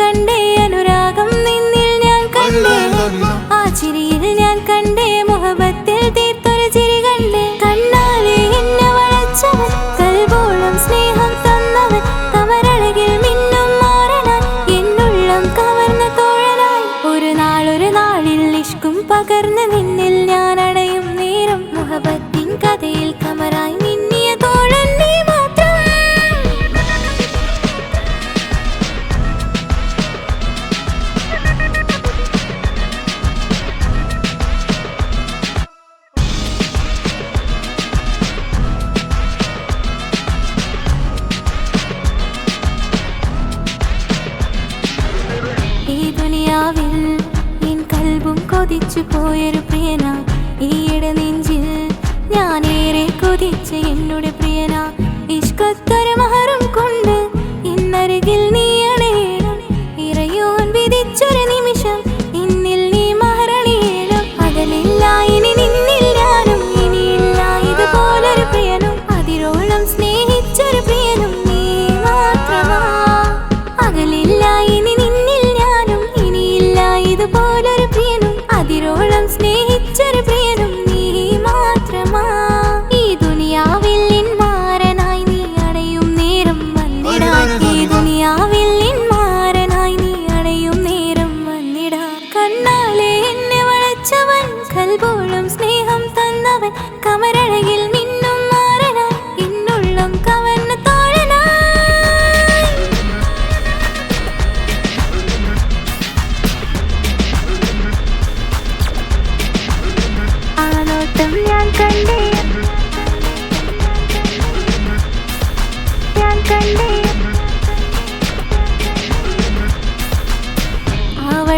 കണ്ടേ അനുരാഗം നിന്നിൽ ഞാൻ കണ്ടേ. ആ ചിരിയിൽ ഞാൻ കണ്ടേ മുഹബത്തിൽ തീർത്തൊരു ചിരി കണ്ടേ. കണ്ണാലെ എന്നെ വളച്ചവൻ കൽബോളം സ്നേഹം തന്നവൻ. കമരഴകിൽ മിന്നും മാറണാൻ എന്നുള്ളം കവർന്ന തോഴനാൻ ഒരു നാളൊരു നാളിൽ ഇഷ്കും പകർന്ന് നിന്നിൽ ഞാൻ അടയും നേരം മുഹബത്തിൻ കഥയിൽ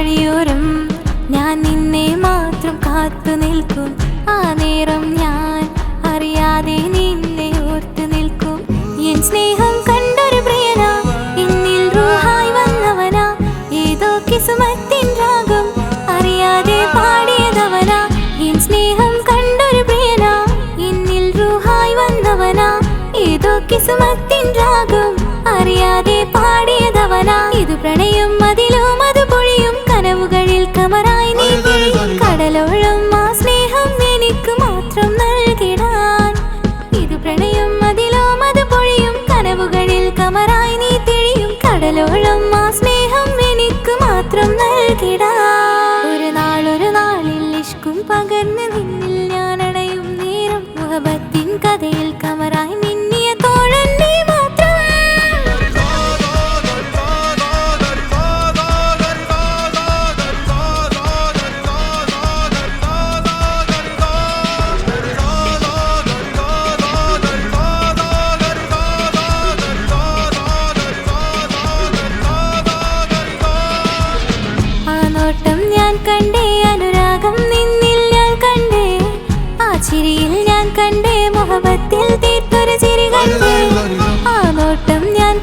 വഴിയോരം ഞാൻ നിന്നെ മാത്രം കാത്തു നിൽക്കും. ആ നേരം ഞാൻ അറിയാതെ നിന്നെ ഓർത്തു നിൽക്കും. എൻ സ്നേഹം കണ്ടൊരു പ്രിയനാ എന്നിൽ റൂഹായി വന്നവനാ. ഏതോ കിസുമത്തിൻ രാഗം അറിയാതെ പാടിയതവനാ. എൻ സ്നേഹം കണ്ടൊരു പ്രിയനാ എന്നിൽ റൂഹായി വന്നവനാ. ഏതോ കിസുമത്തിൻ രാഗം അറിയാതെ പാടിയതവനാ. ഇത് പ്രണയം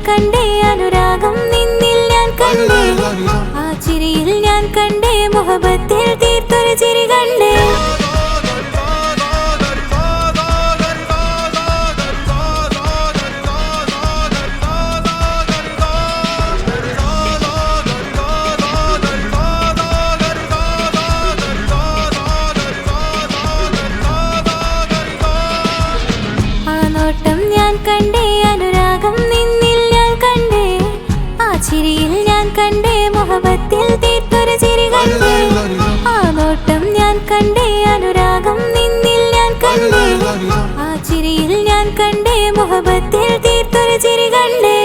കണ്ടേ അനുരാഗം നിന്നിൽ ഞാൻ കണ്ടേ. ആ ചിരിയിൽ ഞാൻ കണ്ടേ മുഹബത്തിൽ തീർത്തൊരു ചിരി. ആ ചിരിയിൽ ഞാൻ കണ്ടേ മുഹബത്തിൽ തീർത്തൊരു ചിരി കണ്ടേ.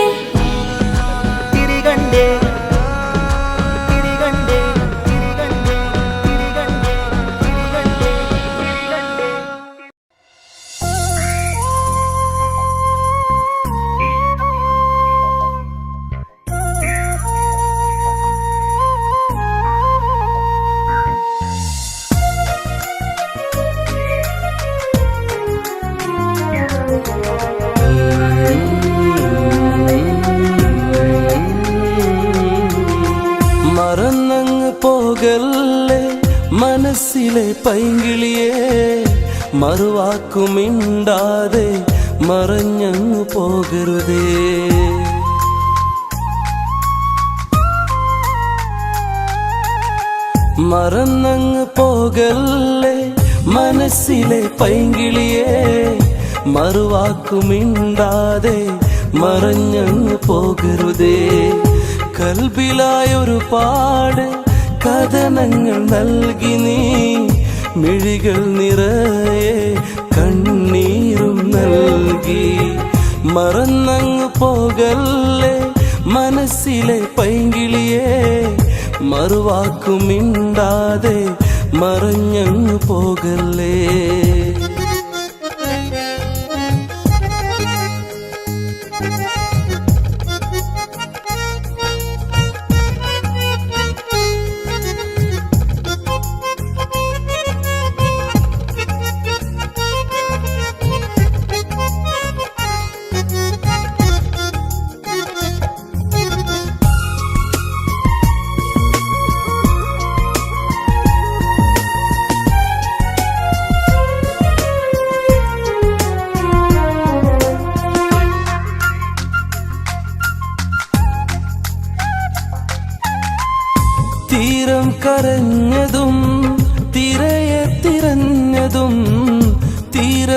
മതിലിലെ പൈങ്കിളിയെ മറുവാക്കുമിണ്ടാതെ മറഞ്ഞു പോകരുതേ. മറന്നങ്ങ് പോകല്ലേ മനസ്സിലെ പൈങ്കിളിയെ മറുവാക്കുമിണ്ടാതെ മറഞ്ഞങ്ങ് പോകരുതേ. കൽബിലായൊരു പാട് കഥനങ്ങൾ നൽകി നീ. മിഴികൾ നിറയെ കണ്ണീരും നൽകി. മറന്നങ്ങ് പോകല്ലേ മനസ്സിലെ പൈങ്കിളിയെ. മറുവാക്കുമിണ്ടാതെ മറഞ്ഞങ്ങ് പോകല്ലേ.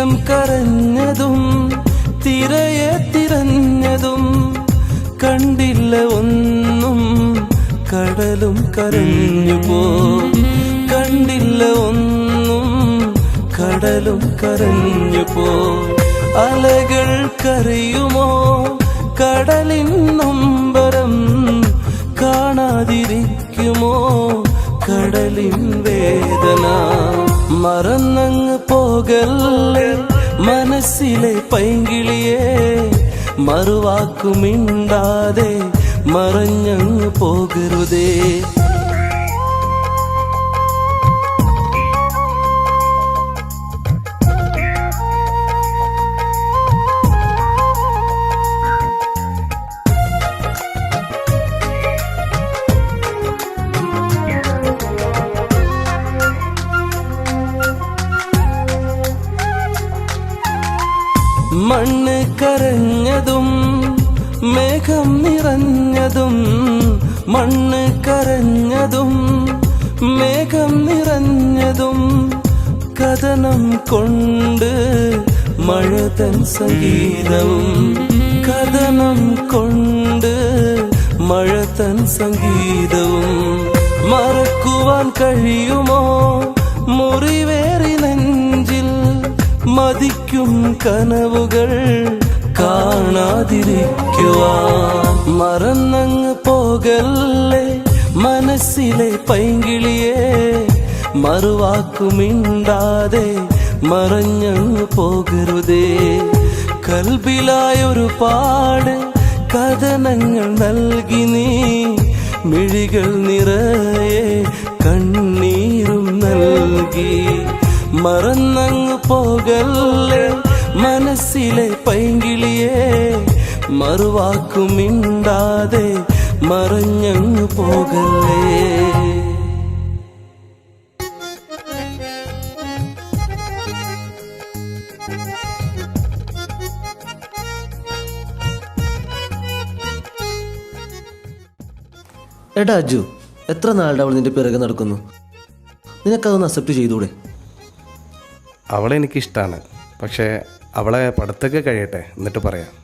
തീരം കരഞ്ഞതും തിരയെ തിരഞ്ഞതും കണ്ടില്ല ഒന്നും കടലും കരഞ്ഞു പോ. കണ്ടില്ല ഒന്നും കടലും കരഞ്ഞു പോ. അലകൾ കരയുമോ? കടലിൻ നൊമ്പരം കാണാതിരിക്കുമോ? കടലിൻ വേദന മറന്നങ്ങ് പോകല്ലേ മനസ്സിലെ പൈങ്കിളിയെ മറുവാക്കുമിണ്ടാതെ മറഞ്ഞങ്ങ് പോകരുതേ. കരഞ്ഞതും മേഘം നിറഞ്ഞതും കഥനം കൊണ്ട് മഴ തൻ സംഗീതവും കഥനം കൊണ്ട് മഴ തൻ സംഗീതവും മറക്കുവാൻ കഴിയുമോ? മുറിവേറി നെഞ്ചിൽ മതിക്കും കനവുകൾ കാണാതിരിക്കുവാൻ. മറന്നങ്ങ് പോകല്ലേ? മനസ്സിലെ പൈങ്കിളിയെ മറുവാക്കുമിണ്ടാതെ മറഞ്ഞു പോകരുതേ. കൽബിലായൊരു പാട് കഥനങ്ങൾ നൽകി നീ. മിഴികൾ നിറയെ കണ്ണീരും നൽകി. മറന്നങ്ങ് പോകല്ലേ മനസ്സിലെ പൈങ്കിളിയെ. മറുവാക്കുമിണ്ടാതെ മറഞ്ഞങ്ങ് പോകല്ലേ? എടാ അജു എത്ര നാളുടെ അവൾ നിന്റെ പിറകെ നടക്കുന്നു? നിനക്കതൊന്ന് അക്സെപ്റ്റ് ചെയ്തൂടെ? അവളെ എനിക്കിഷ്ടമാണ് പക്ഷേ അവളെ പടത്തൊക്കെ കഴിയട്ടെ എന്നിട്ട് പറയാം.